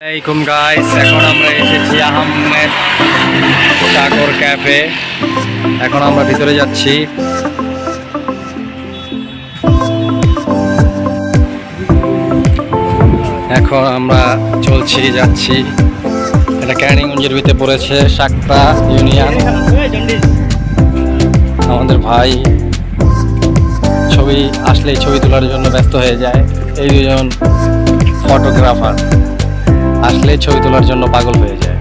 আসসালামাইকুম গাইস এখন আমরা এসেছি আহমেদ সাগর ক্যাফে। এখন আমরা ভিতরে যাচ্ছি। এখন আমরা চলছি, যাচ্ছি। এটা ক্যানিগঞ্জের ভিতরে পড়েছে সাকতা ইউনিয়ন। আমাদের ভাই ছবি, আসলেই ছবি তোলার জন্য ব্যস্ত হয়ে যায়। এই দুজন ফটোগ্রাফার আসলে ছবি তোলার জন্য পাগল হয়ে যায়।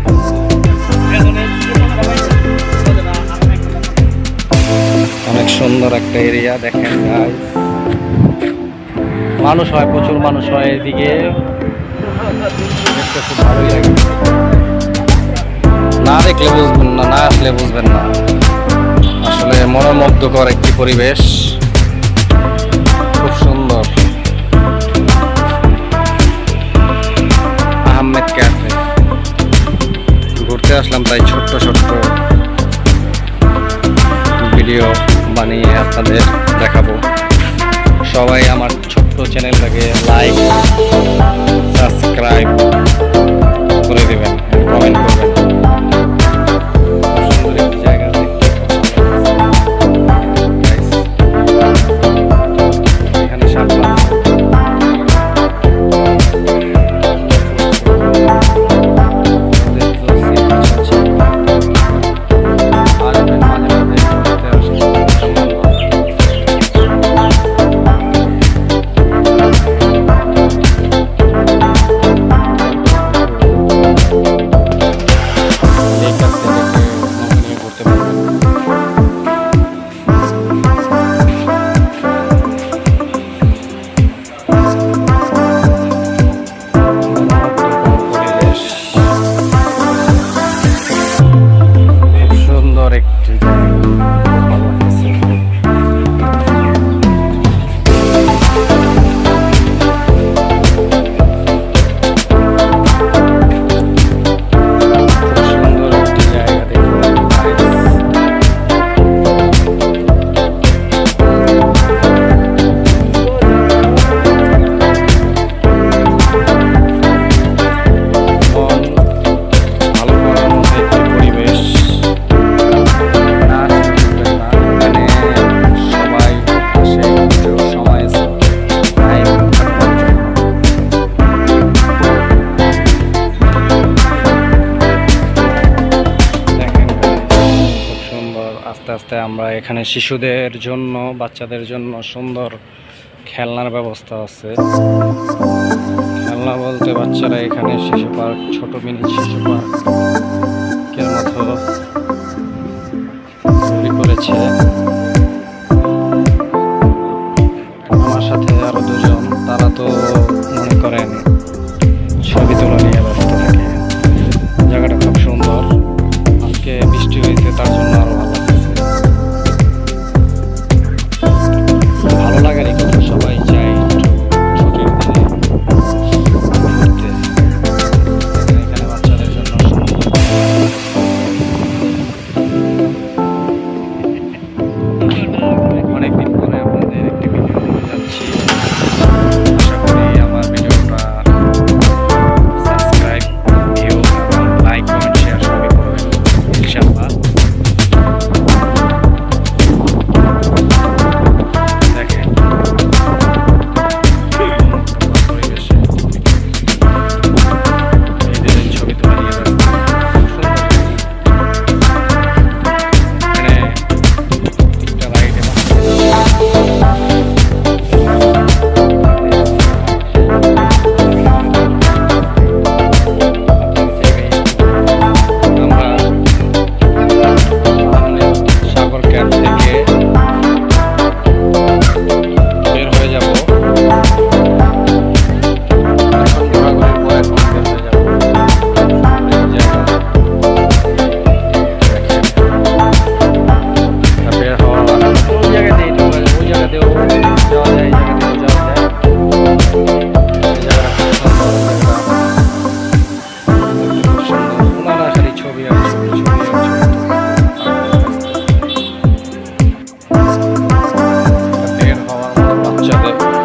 অনেক সুন্দর একটা এরিয়া, দেখেন। মানুষ হয়, প্রচুর মানুষ হয় এদিকে। না দেখলে বুঝবেন না না আসলে বুঝবেন না। আসলে মনোমুগ্ধকর একটি পরিবেশ। আসলাম তাই ছোট্ট ছোট্ট ভিডিও বানিয়ে আপনাদের দেখাবো। সবাই আমার ছোট্ট চ্যানেলটাকে লাইক আস্তে আস্তে আমরা এখানে শিশুদের জন্য, বাচ্চাদের জন্য সুন্দর খেলনার ব্যবস্থা আছে। খেলনা বলতে বাচ্চারা এখানে শিশু পার্ক, ছোট মিনি শিশু পার্ক তৈরি করেছে। আমার সাথে আরও দুজন, তারা তো মনে করেন Bye.